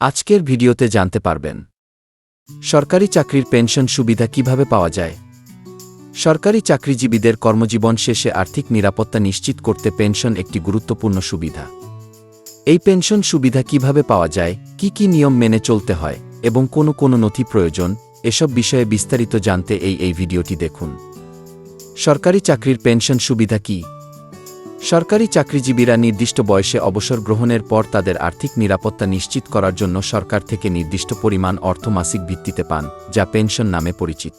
আজকের ভিডিওতে জানতে পারবেন। সরকারি চাকরির পেনশন সুবিধা কীভাবে পাওয়া যায়? সরকারি চাকরিজীবীদের কর্মজীবন শেষে আর্থিক নিরাপত্তা নিশ্চিত করতে পেনশন একটি গুরুত্বপূর্ণ সুবিধা। এই পেনশন সুবিধা কীভাবে পাওয়া যায়, কি কি নিয়ম মেনে চলতে হয়, এবং কোনো কোনো নথি প্রয়োজন, এসব বিষয়ে বিস্তারিত জানতে এই এই ভিডিওটি দেখুন। সরকারি চাকরির পেনশন সুবিধা কি? সরকারি চাকরিজীবীরা নির্দিষ্ট বয়সে অবসর গ্রহণের পর তাদের আর্থিক নিরাপত্তা নিশ্চিত করার জন্য সরকার থেকে নির্দিষ্ট পরিমাণ অর্থ মাসিক ভিত্তিতে পান, যা পেনশন নামে পরিচিত।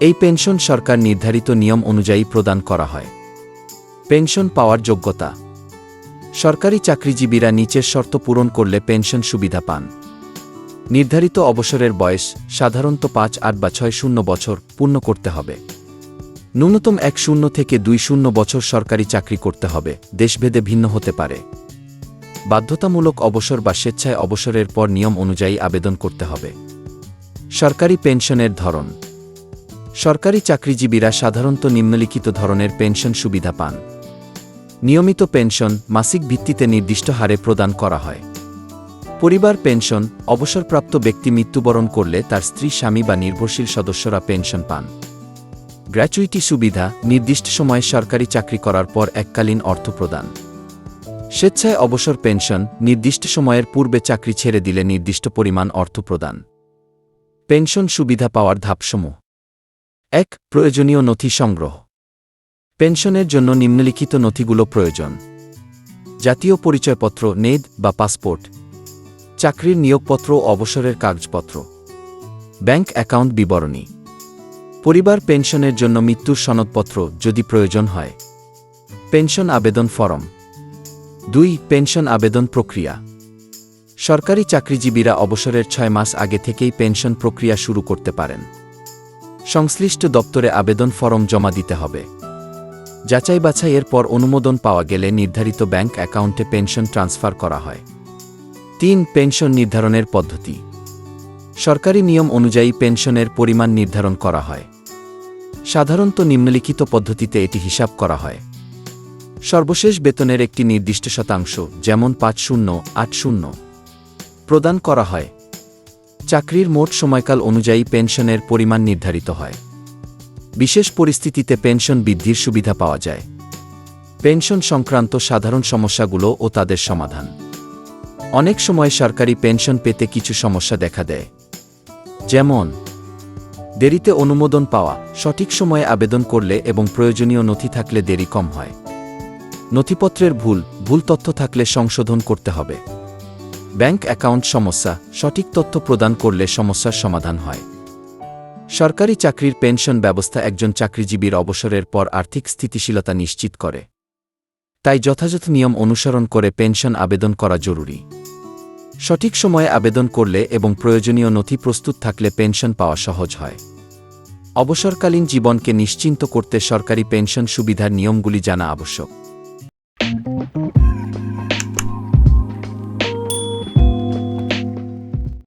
এই পেনশন সরকার নির্ধারিত নিয়ম অনুযায়ী প্রদান করা হয়। পেনশন পাওয়ার যোগ্যতা। সরকারি চাকরিজীবীরা নিচের শর্ত পূরণ করলে পেনশন সুবিধা পান। নির্ধারিত অবসরের বয়স সাধারণত পাঁচ আট বা ছয় শূন্য বছর পূর্ণ করতে হবে। ন্যূনতম এক শূন্য থেকে দুই শূন্য বছর সরকারি চাকরি করতে হবে, দেশভেদে ভিন্ন হতে পারে। বাধ্যতামূলক অবসর বা স্বেচ্ছায় অবসরের পর নিয়ম অনুযায়ী আবেদন করতে হবে। সরকারি পেনশনের ধরন। সরকারি চাকরিজীবীরা সাধারণত নিম্নলিখিত ধরনের পেনশন সুবিধা পান। নিয়মিত পেনশন মাসিক ভিত্তিতে নির্দিষ্ট হারে প্রদান করা হয়। পরিবার পেনশন, অবসরপ্রাপ্ত ব্যক্তি মৃত্যুবরণ করলে তার স্ত্রী, স্বামী বা নির্ভরশীল সদস্যরা পেনশন পান। গ্র্যাচুইটি সুবিধা, নির্দিষ্ট সময়ে সরকারি চাকরি করার পর এককালীন অর্থ প্রদান। স্বেচ্ছায় অবসর পেনশন, নির্দিষ্ট সময়ের পূর্বে চাকরি ছেড়ে দিলে নির্দিষ্ট পরিমাণ অর্থ প্রদান। পেনশন সুবিধা পাওয়ার ধাপসমূহ। এক, প্রয়োজনীয় নথি সংগ্রহ। পেনশনের জন্য নিম্নলিখিত নথিগুলো প্রয়োজন। জাতীয় পরিচয়পত্র, নেদ বা পাসপোর্ট। চাকরির নিয়োগপত্র অবসরের কাগজপত্র। ব্যাংক অ্যাকাউন্ট বিবরণী। পরিবার পেনশনের জন্য মৃত্যুর সনদপত্র যদি প্রয়োজন হয়। পেনশন আবেদন ফরম। দুই, পেনশন আবেদন প্রক্রিয়া। সরকারি চাকরিজীবীরা অবসরের ছয় মাস আগে থেকেই পেনশন প্রক্রিয়া শুরু করতে পারেন। সংশ্লিষ্ট দপ্তরে আবেদন ফরম জমা দিতে হবে। যাচাই বাছাইয়ের পর অনুমোদন পাওয়া গেলে নির্ধারিত ব্যাংক অ্যাকাউন্টে পেনশন ট্রান্সফার করা হয়। তিন, পেনশন নির্ধারণের পদ্ধতি। সরকারি নিয়ম অনুযায়ী পেনশনের পরিমাণ নির্ধারণ করা হয়। সাধারণত নিম্নলিখিত পদ্ধতিতে এটি হিসাব করা হয়। সর্বশেষ বেতনের একটি নির্দিষ্ট শতাংশ, যেমন পাঁচ শূন্য, আট শূন্য, প্রদান করা হয়। চাকরির মোট সময়কাল অনুযায়ী পেনশনের পরিমাণ নির্ধারিত হয়। বিশেষ পরিস্থিতিতে পেনশন বৃদ্ধির সুবিধা পাওয়া যায়। পেনশন সংক্রান্ত সাধারণ সমস্যাগুলো ও তাদের সমাধান। অনেক সময় সরকারি পেনশন পেতে কিছু সমস্যা দেখা দেয়। যেমন, দেরিতে অনুমোদন পাওয়া, সঠিক সময়ে আবেদন করলে এবং প্রয়োজনীয় নথি থাকলে দেরি কম হয়। নথিপত্রের ভুল ভুল তথ্য থাকলে সংশোধন করতে হবে। ব্যাংক অ্যাকাউন্ট সমস্যা, সঠিক তথ্য প্রদান করলে সমস্যার সমাধান হয়। সরকারি চাকরির পেনশন ব্যবস্থা একজন চাকরিজীবীর অবসরের পর আর্থিক স্থিতিশীলতা নিশ্চিত করে। তাই যথাযথ নিয়ম অনুসরণ করে পেনশন আবেদন করা জরুরি। সঠিক সময়ে আবেদন করলে এবং প্রয়োজনীয় নথি প্রস্তুত থাকলে পেনশন পাওয়া সহজ হয়। অবসরকালীন জীবনকে নিশ্চিন্ত করতে সরকারি পেনশন সুবিধার নিয়মগুলি জানা আবশ্যক।